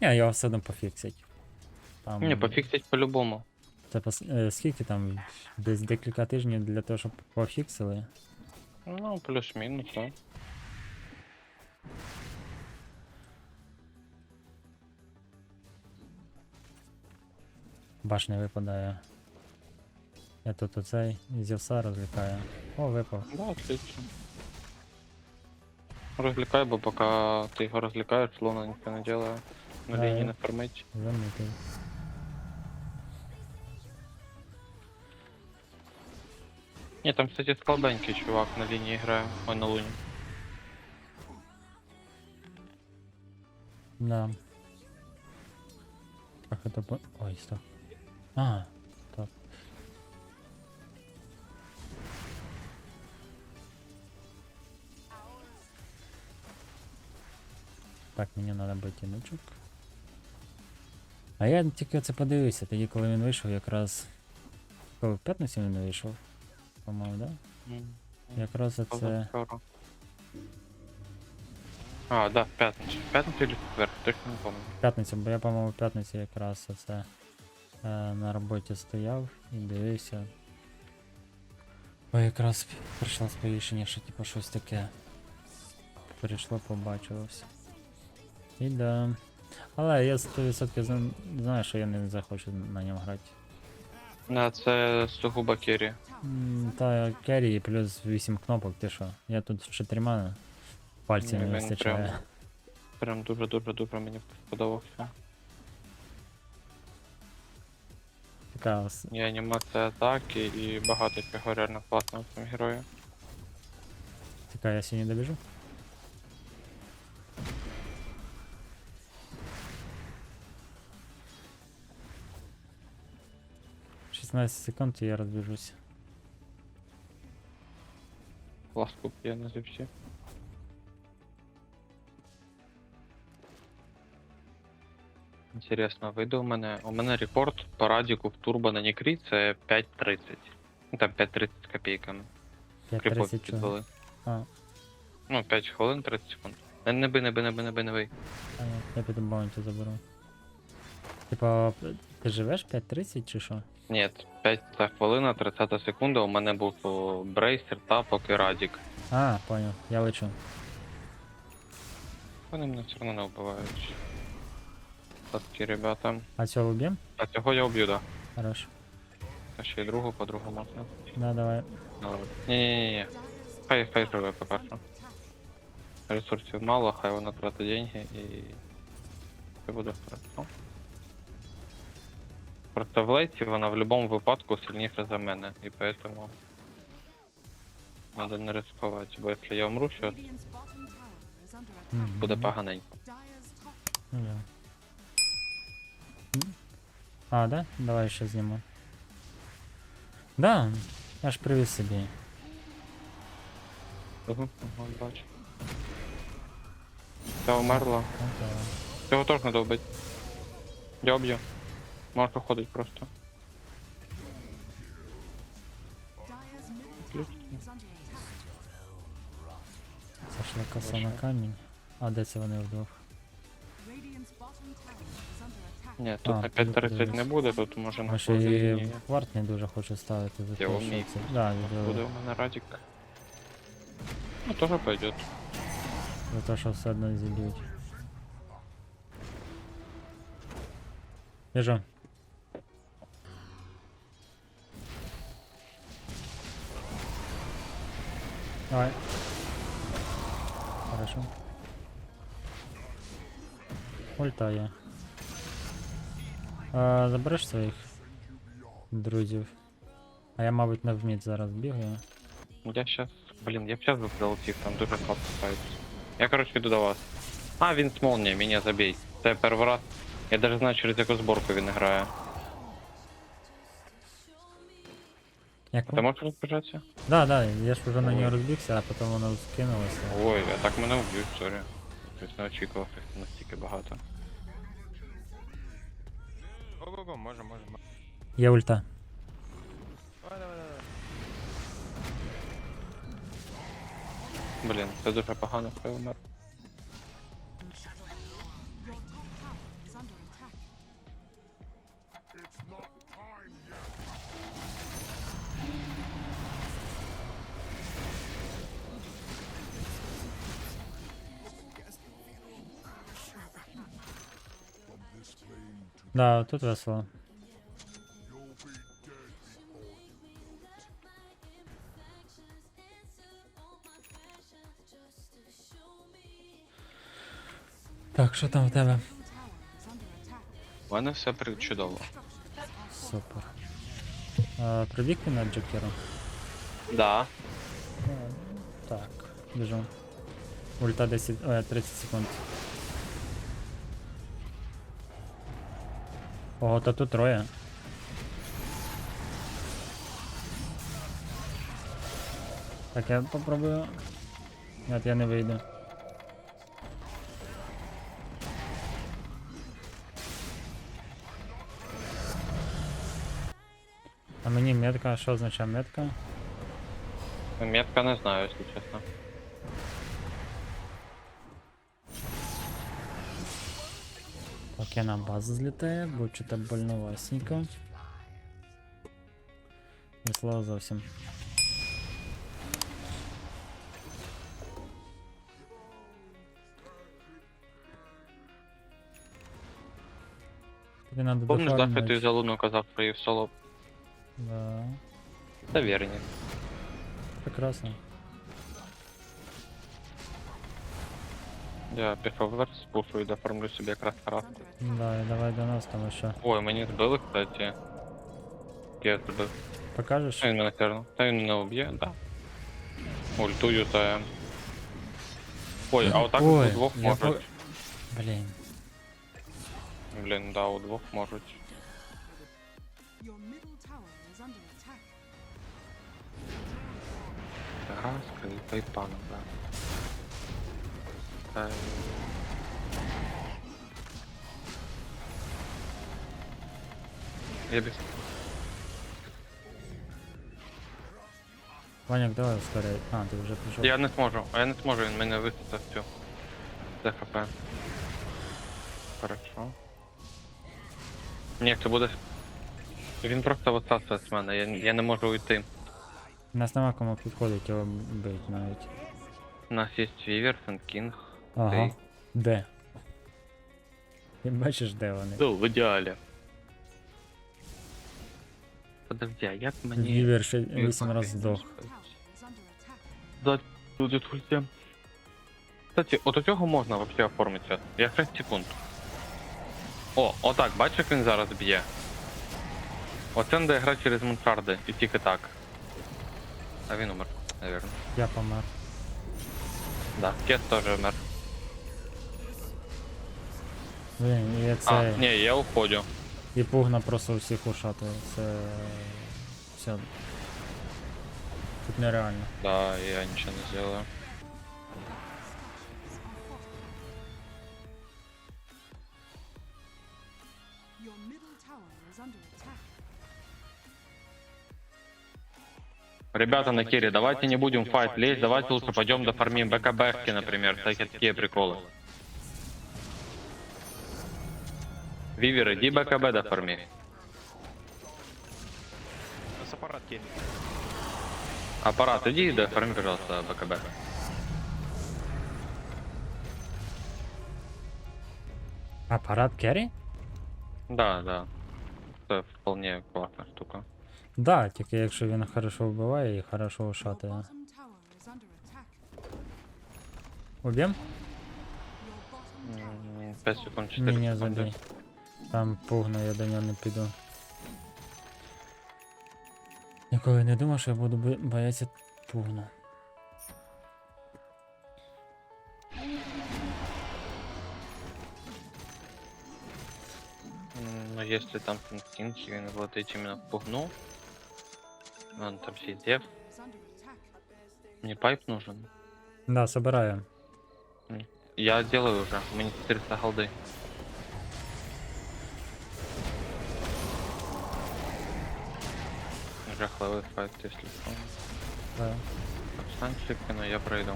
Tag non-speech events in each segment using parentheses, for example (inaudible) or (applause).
Ні, його все одно пофіксять. Там, Ні, пофіксить по-любому. Пос... е, скільки там? Десь декілька тижнів для того, щоб пофіксили. Ну, плюс-мінус, так. Баш не випадає. Я тут оцей зівса розлікаю. О, випав. Да, отлично. Розлікай, бо поки ти його розлікаєш, слона ніхто не делає. На Да, лінії я- не фармить. Замітив. Ні, там, кстати, слабенький чувак на лінії грає. Ой, на луні. Да. Как это по... Ой, стоп. А, так. Так, мені треба ботиночок. А я тільки це подивився, тоді коли він вийшов, якраз. Коли в п'ятницю він вийшов. По-моєму, да? Якраз це. Позавчора. А, да, в п'ятницю. В п'ятницю чи в четвер, точно не пам'ятаю. П'ятниця, бо я, по-моєму, в п'ятницю якраз оце е, на роботі стояв і дивився. Бо якраз прийшло сповіщення, що типу щось таке. Прийшло, побачилось. І да. Але я 100% зна- знаю, що я не захочу на ньому грати. Да, це сугубо керрі. М, Та керрі і плюс 8 кнопок, ти що? Я тут з чотирма пальців Ні, не вистачає. прям- Прям дуже-дуже-дуже мені сподобався. Така ос- І анімація атаки, і багато чого реально класного в цьому герої. така я сьогодні добіжу. Шістнадцять секунд і я розбіжусь. Ласку п'є на зіпсі. Інтересно, вийде у мене. У мене рекорд по радіку в турбо на Нікрі це 5.30. Ну там 5.30 з копійками. Кріпок 5.30 чого? підвели. А, Ну, 5 хвилин 30 секунд. Не, не би, не би, не би, не би, не би. а я, я піду баунті заберу. Типа, ти живеш 5.30 чи що? Ні, 5 хвилина, 30 секунда. У мене був о, брейсер, тапок і радік. А, понял, я лечу. Вони мене все одно не вбивають. Такі ребята. А цього вб'єм? А цього я уб'ю, да. Хорош. А ще й другу, подругу можна. Да, давай. Ні-ні-ні. Хай хай живе що. Ресурсів мало, хай вона тратить деньги і. Все буде хорошо. Просто в лейті вона в будь-якому випадку сильніша за мене, і поэтому Надо не ризикувати, бо якщо я умру, що буде поганенько. Ну, да. А, да? Давай ще зніму. Да, я ж привіз собі. Угу, угу, бачу. Це умерло. Окей. Цього теж треба вбити. Я об'ю. Можеш уходить просто. Зайшла коса на камінь. А де це вони вдвох? Ні, тут А, на піду 5.30 не подивлюсь. буде, тут може на А ще і хвилині. варт не дуже хочу ставити за Я те, вмію. що це. Да, Буде за, у мене радик. Ну, тоже пойдет. за те, що все одно зіб'ють. Біжу. Давай. Хорошо. Ульта є. А, забереш своїх друзів. А я, мабуть, на вміт зараз бігаю. Я щас. Блін, я б щас би залетів, там дуже слабо ставиться. Я, короче, йду до вас. А, він з молнія, мене забей. Це перший раз. Я даже знаю, через яку зборку він грає. Як Ти можеш розбіжатися? Да, да, я ж уже на нього розбігся, а потім воно скинулося. Ой, а так мене вб'ють, сорі. Тобто не очікував що настільки багато. Го-го-го, може, може, може. Є ульта. Давай, давай, давай. Блін, це дуже погано, хай умер. Да, тут весело. Так, що там в тебе? У мене все при- чудово. Супер. А, прибіг ти? Да. Так, біжу. Ульта 10, ой, 30 секунд. Ого, та тут троє. Так, я попробую. Нет, я не вийду. А мені метка, що означає метка? Метка не знаю, якщо чесно. на базу злітає, бо что-то больновасненько. Весело зовсім. Тобі надо Помниш, да, що дофармити. ти за луну казав про її в соло? Да. Та вірні. Прекрасно. Я пішов вверх, спуфую, доформлю собі якраз харатку. Да, і давай до нас там ще. Ой, мені збили, кстати. Я збив. Покажеш? Та він мене кернув. Та він мене уб'є, да. Ульту юзаєм. Ой, а отак Ой, у двох я по- можуть. Блін. Блін, да, у двох можуть. Your middle tower is under attack. Гра з кайпаном, да. Та... Я без... Ваняк, давай ускоряй. А, ти вже пішов. Я не зможу, а я не зможу, він мене висосав всю. Це хп. Хорошо. Ні, це буде... Він просто висасує з мене, я, я не можу уйти. У нас нема кому підходить його бить навіть. У нас є Вівер, Кінг. Ага. Де? Ти бачиш, де вони? Ну, в ідеалі. Подожди, а як мені... Вівер ще 8 раз здох. Under attack. Кстати, от у цього можна вообще оформитися. Я 6 секунд. О, отак, бачиш, як він зараз б'є. Оце треба грати через муншарди і тільки так. А він умер, навірно. Я помер. Да, Кет теж умер. Блін, і А, це. ні, я уходю. І пугна просто усіх ушати. Це. Все. Тут нереально. Да, я нічого не зробив. Your middle tower is under attack. Ребята на Кире, давайте не будем в файт лезть, давайте лучше пойдем дофармим БКБшки, например, всякие такие приколы. Вивер, иди БКБ дофарми. Нас аппарат кинь. Аппарат, иди и дофарми, пожалуйста, БКБ. Апарат керрі? Да, да. Это вполне классная штука. Да, тільки якщо він хорошо вбиває і хорошо Your ушатує. bottom tower is under attack. Уб'єм? Your bottom tower. 5 секунд, 4 Ні, ні, секунды. забій. Там пугну, я до нього не піду. Ніколи не думав, що я буду бо- боятися пугну. М, Ну, если там Кинг, він владить именно пугну. Вон там сидев. Мне пайп нужен. Да, собираю. Я делаю уже, у меня 400 голды. Жахливий файт, если что. Да. Встань шибко, но я пройду.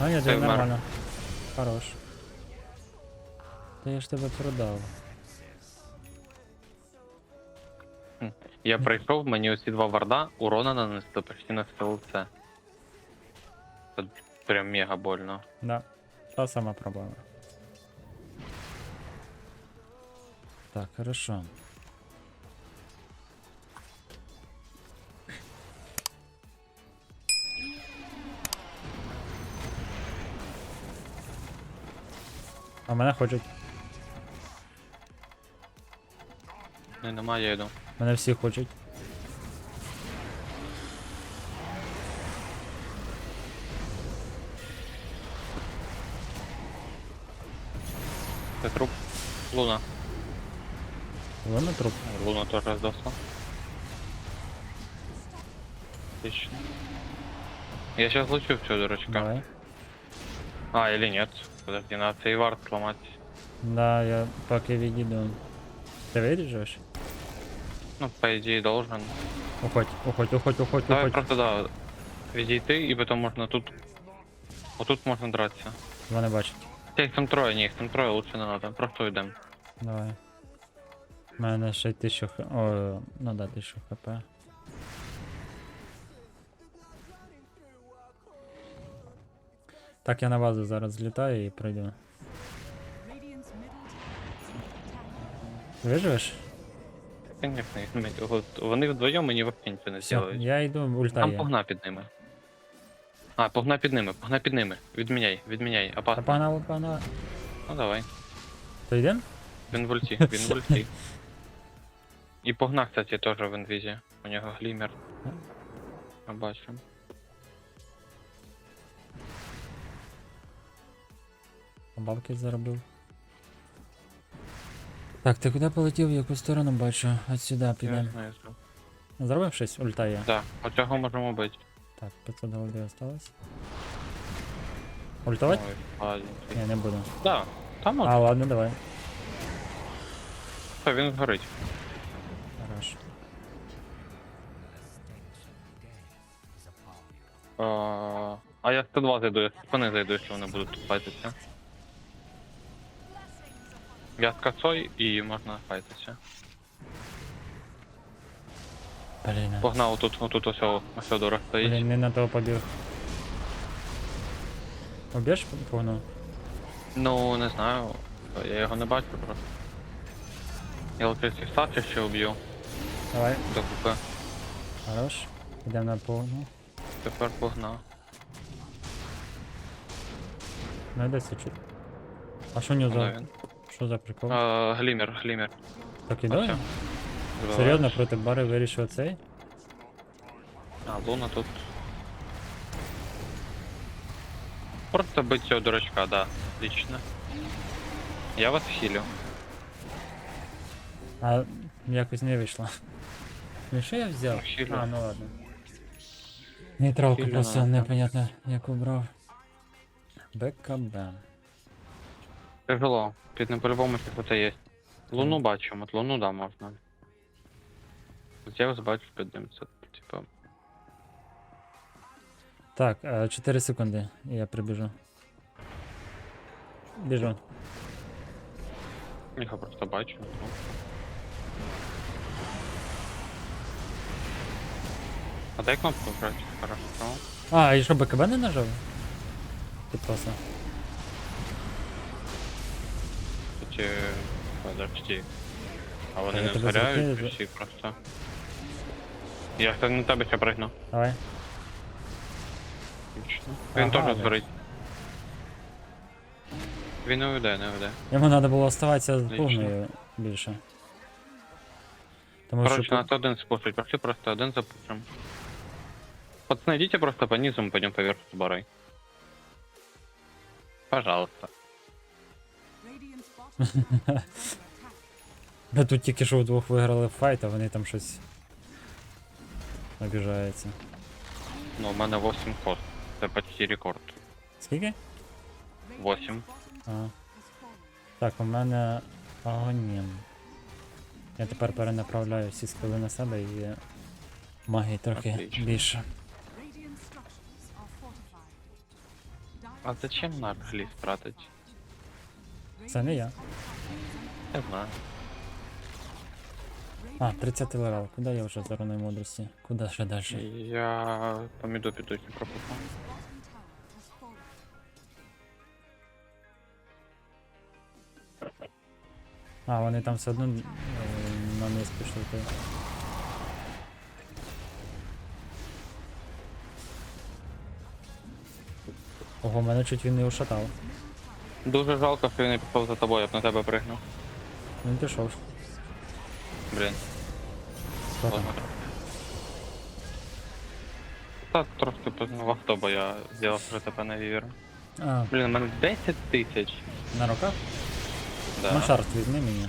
А, ні, Це нормально. Хорош. Та я ж тебе продав. Я пройшов, мені оці два варда, урона нанесли почти на СЛЦ. Це прям мега больно. Да. Та сама проблема. Так, хорошо. А мене хочуть. Не, немає, я йду. Мене всі хочуть. Це труп. Луна. Вони труп. Луна теж здохла. Отлично. Я сейчас лучу все, дурачка. Давай. А, или нет. Подожди, надо цей вард сломать. Да, я поки відійду. Ти виріжеш? Ну, по идее, должен. Уходь, уходь, уходь, уходь, Давай уходь. просто, да, веди ты, и потом можно тут... Вот тут можно драться. Вони бачать. Хотя их там трое, не, их там трое, лучше не надо. Просто уйдем. Давай. У мене ще й 1000 х... О, ну да, 1000 хп. Так, я на базу зараз злітаю і пройду. Виживеш? Конечно, їх не- от вони вдвоєм мені вообще не Все, зробили. я йду, ульта Там є. погна під ними. А, погна під ними, погна під ними. Відміняй, відміняй. Та погнали, погнали. Ну давай. То йдем? Він в ульті, він в (laughs) ульті. І погна, кстати, теж в інвізі. У нього глімер. Я бачу. Бабки заробив. Так, ти куди полетів? В яку сторону бачу? От сюди Я підемо. Зробив щось? Ульта є. Так, оцього можемо бити. Так, 500 голди осталось. Ультовать? Ой. Ні, не буду. Да, там А, ладно, давай. от, він згорить. А, а я 102 зайду, я спини зайду, якщо вони будуть тут файтитися. Я з косой і можна файтитися. Блін. Погнав отут, отут ось ось дорог стоїть. Блін, не на того побіг. Об'єш погнув? Ну, не знаю. Я його не бачу просто. Я летить стати ще уб'ю. Давай, До купи. хорош. Йдемо на погну. Тепер погнав. Ну йде чуть. А що ню Воно за... він. Що за прикол? А, глімер, глімер. Так іде? все. Серйозно проти бари вирішив цей? А, луна тут. Просто бить цього дурачка, да. Отлично. Я вас хілю. А якось не вийшло. Ну що я взяв? Хілю. А, ну ладно. Нейтралку просто непонятно як убрав. БКБ. Тяжело. Під ним по-любому щось це є. Луну бачимо, от луну да можна. Зевс бачу під ним, це типа. Так, 4 секунди, і я прибіжу. Біжу. Я просто бачу. А дай кнопку брати, хорошо. А, і що, БКБ не нажав? Ти просто. Кстати, подожди. А вони Я не тебе згоряють закрию, всі просто. Я кстати, на тебе ще пригну. Давай. Отлично. Він Ага, теж да. згорить. Він не уйде, не уйде. Йому треба було оставатися з пугнею більше. Тому Короче, що. надо один спушить. Пошли просто один запушим. Пацаны, идите просто по низу, мы пойдем поверх с барой. Пожалуйста. Ми тут тільки що вдвох виграли файт, а вони там щось. Обіжаються. Ну, у мене 8 кост. Це почти рекорд. Скільки? Восемь. Bottom А. Так, у мене агонім. Я тепер перенаправляю всі скили на себе і магії трохи Отлично. більше. А зачем наш гліс тратить? Це не я. Не знаю. А, 30 левел. Куди я вже за руної мудрості? Куди ще далі? Я по міду піду не fallen. А, вони там все одно е, на низ пішли. то- Ого, мене чуть він не ушатав. Дуже жалко, що він не пішов за тобою, я б на тебе пригнув. Він пішов. Блін. Що там? Ладно. Та трошки познавав то, бо я зробив вже тебе на вівер. А, Блін, у мене 10 тисяч. на руках? Да. Машарт візьми мені.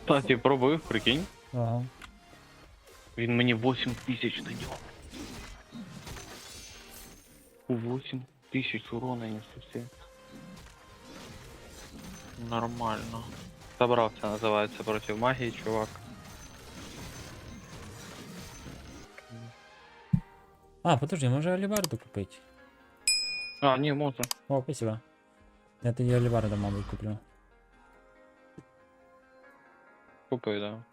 Кстати, пробую, прикинь. Ага. Він мені 8 тисяч нанес. 8 тисяч урона несуся. Нормально. Собрався, називається проти магії, чувак. А, подожди, може алібарду купити? А, ні, можу. О, спасибо. Я тоді алібарду, мабуть, куплю. Купив, да.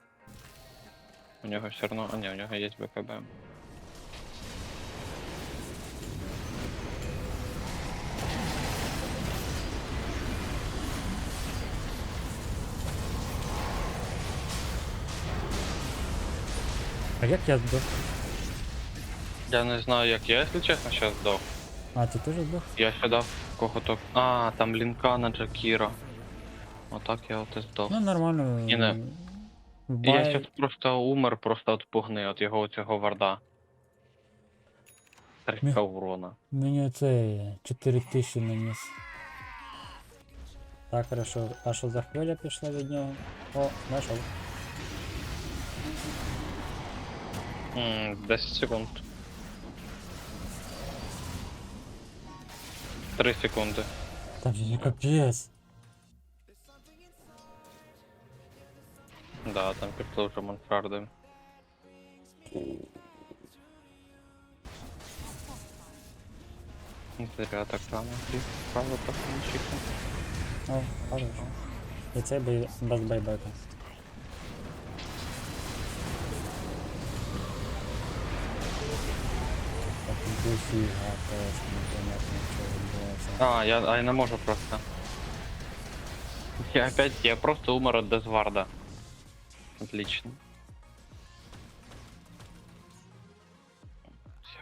У нього все одно. А ні, у нього є БКБ. А як я здох? Я не знаю, як я, якщо чесно, зараз здох. А, ти теж здох? Я дав кого-то. А, там лінка на Джакіра. Отак я от і здох. Ну, нормально. Ні, не. Бай... Я зараз просто умер просто від пугни, от його цього варда. 300 урона. Мені це 4000 наніс. Так, хорошо. А що за хвиля пішла від нього? О, знайшов. М, 10 секунд. 3 секунди. Там же не капець. Да, там пішло вже Монфарди. Зря так рано гріх, правда пацанчики. О, хорошо. І бей... без байбека. Так, дофіга просто непонятно, що відбувається. А, я, а я не можу просто. Я опять, я просто умер от Дезварда. Отлично. Всё.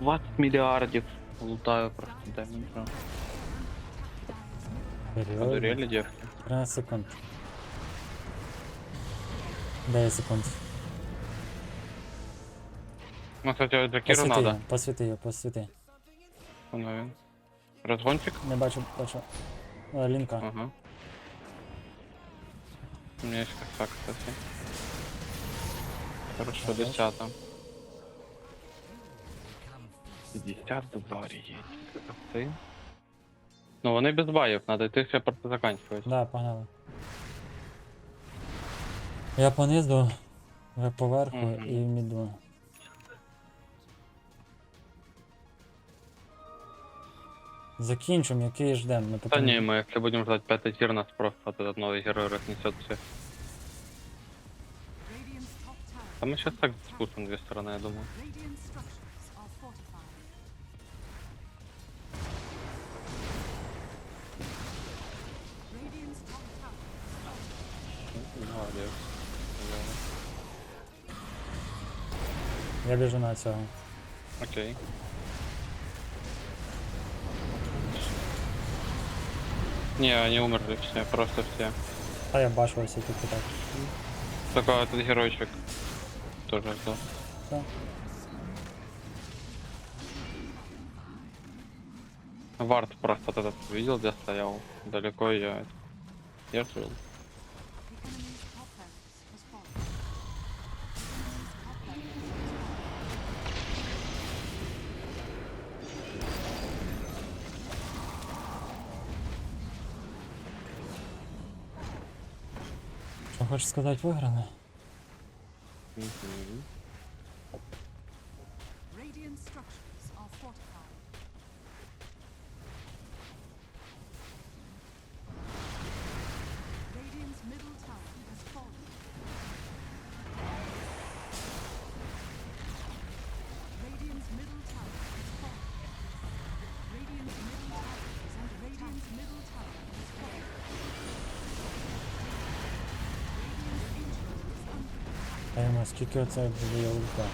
20 миллиардов лутаю просто демеджа. Серйозно? Одурели девки? 13 секунд. 9 секунд. Ну, кстати, Джакиру Посвіти надо. посвіти його, посвіти. Воно він. Розгончик? Не бачу, бачу. О, лінка. Ага. У меня есть коса, кстати. Хорошо, Хорош. десятом. 50 барі є. Коси. Ну вони без баїв, надо йти ще просто заканчувати. Да, погнали. Я понизу, ви поверху Мгм. і в міду. Закінчимо, який ждем. Ми Та потім... ні, ми якщо будемо ждать п'ятий тір, нас просто этот новий герой рознесет все. Tower. Ми зараз так спустимо дві сторони, я думаю. Я біжу на цього. Окей. Не, они умерли все, просто все. Та я бачу ось тільки так. Только этот геройчик тоже сдох. Все. Вард просто вот этот видел, где стоял. Далеко я. Я хочеш сказати, виграли? Radiant Наскільки оце буде ульта?